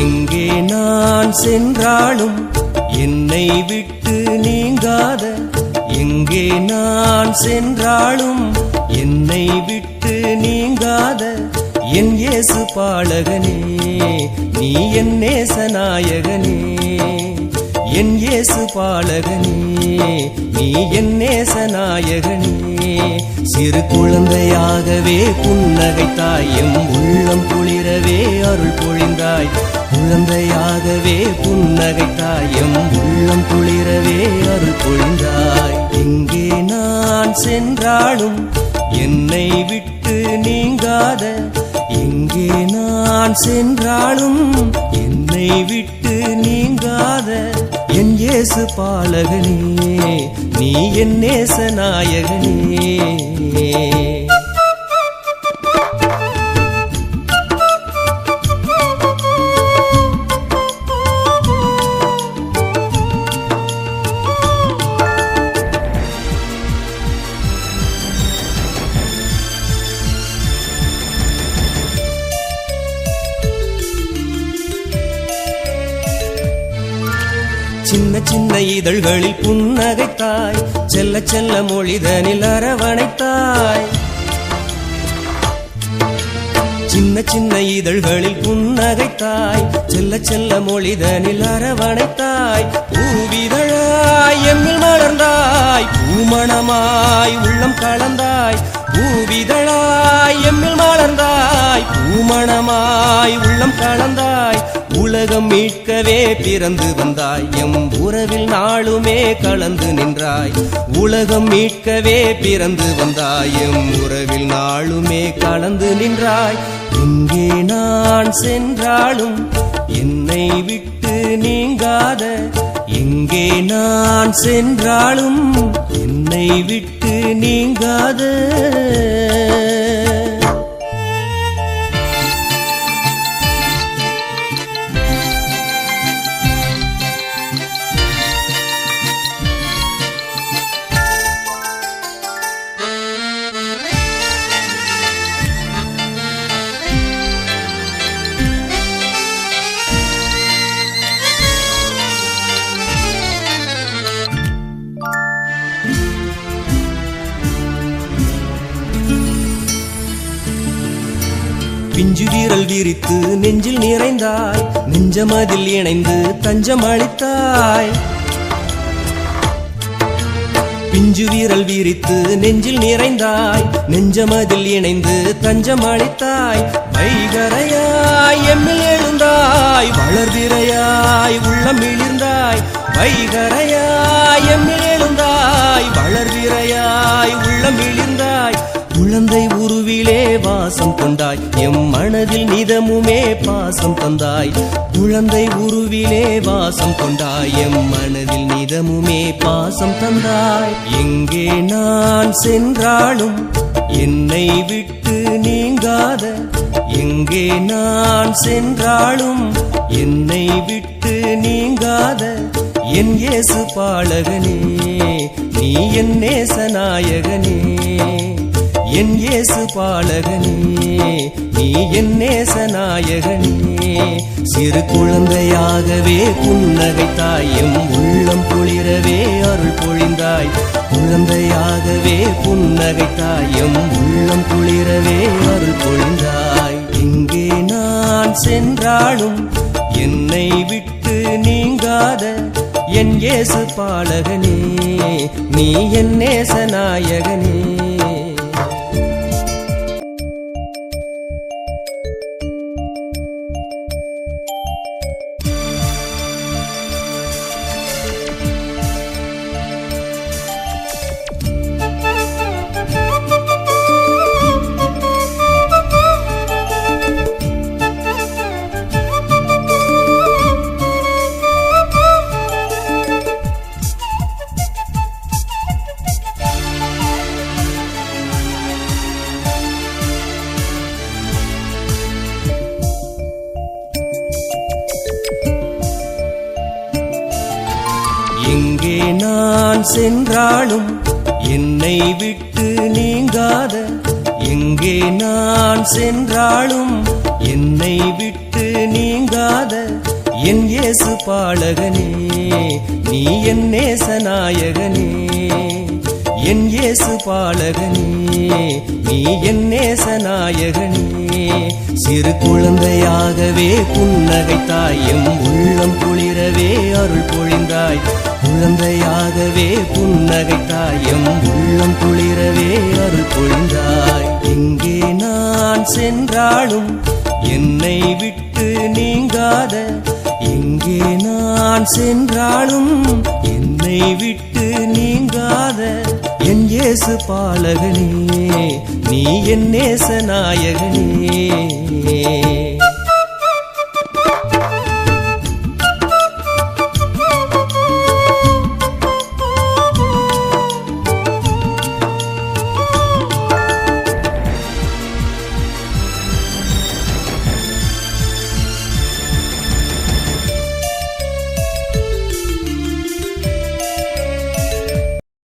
எங்கே நான் சென்றாலும் என்னை விட்டு நீங்காத? எங்கே நான் சென்றாலும் என்னை விட்டு நீங்காத? என் இயேசு பாலகனே நீ என் நேசநாயகனே. என் இயேசு பாலகனே நீ என் நேசநாயகனே. சிறு குழந்தையாகவே புன்னகைத்தாய் எம் உள்ளம் இரவே அருள் பொழிந்தாய். குழந்தையாகவே புன்னகைத்தாய். எம் உள்ளம் குளிரவே அருள் பொழிந்தாய். எங்கே நான் சென்றாலும் என்னை விட்டு நீங்காத. எங்கே நான் சென்றாலும் என்னை விட்டு நீங்காத. என் இயேசு பாலகனே நீ என் நேச நாயகனே. சின்ன சின்ன இதழ்களில் புன்னகைத்தாய். செல்ல செல்ல மொழிதனில் அரவணைத்தாய். சின்ன சின்ன இதழ்களில் புன்னகைத்தாய். செல்ல செல்ல மொழிதனில் அரவணைத்தாய். பூவிதழாய் எம்மில் மலர்ந்தாய். பூமணமாய் உள்ளம் கலந்தாய். பூவிதழாய் எம்மில் மலர்ந்தாய். பூமணமாய் உள்ளம் கலந்தாய். உலகம் மீட்கவே பிறந்து வந்தாய். எம் உறவில் நாளுமே கலந்து நின்றாய். உலகம் மீட்கவே பிறந்து வந்தாய். எம் உறவில் நாளுமே கலந்து நின்றாய். எங்கே நான் சென்றாலும் என்னை விட்டு நீங்காத. எங்கே நான் சென்றாலும் என்னை விட்டு நீங்காத. நெஞ்சு வீரல் விரித்து நெஞ்சில் நிறைந்தாய். நெஞ்சமதில் இணைந்து தஞ்சம் அளித்தாய். பிஞ்சு வீரல் விரித்து நெஞ்சில் நிறைந்தாய். நெஞ்சமதில் இணைந்து தஞ்சம் அளித்தாய். வைகரையாய் எம்மில் எழுந்தாய். வளர்விரையாய் உள்ளம் இழிந்தாய். வைகரையாய் எம்மில் எழுந்தாய். வளர்விரையாய் உள்ளம் இழிந்தாய். குழந்தை உருவிலே வாசம் கொண்டாய் எம் மனதில் நிதமுமே பாசம் தந்தாய். குழந்தை உருவிலே வாசம் கொண்டாய். எம் மனதில் நிதமுமே பாசம் தந்தாய். எங்கே நான் சென்றாலும் என்னை விட்டு நீங்காத. எங்கே நான் சென்றாலும் என்னை விட்டு நீங்காத. என் இயேசு பாலகனே நீ என் நேசநாயகனே. என் இயேசு பாலகனே நீ என் நேச நாயகனே சிறு குழந்தையாகவே புன்னகைத்தாய் எம் உள்ளம் குளிரவே அருள் பொழிந்தாய். குழந்தையாகவே புன்னகைத்தாய் எம் உள்ளம் குளிரவே அருள் பொழிந்தாய். இங்கே நான் சென்றாலும் என்னை விட்டு நீங்காத என் இயேசு பாலகனே நீ என் நேச நாயகனே நான் சென்றாலும் என்னை விட்டு நீங்காத எங்கே நான் சென்றாலும் என்னை விட்டு நீங்காத என் இயேசு பாலகனே நீ என் நேசநாயகனே. என் இயேசு பாலகனே நீ என் நேசநாயகனே. சிறு குழந்தையாகவே புன்னகைத்தாய் எம் உள்ளம் குளிரவே அருள் பொழிந்தாய். குழந்தையாகவே புன்னகைத்தாய். எம் உள்ளம் குளிரவே அருள் பொழிந்தாய். எங்கே நான் சென்றாலும் என்னை விட்டு நீங்காத. எங்கே நான் சென்றாலும் என்னை விட்டு நீங்காத. என் இயேசு பாலகனே நீ என் நேச நாயகனே.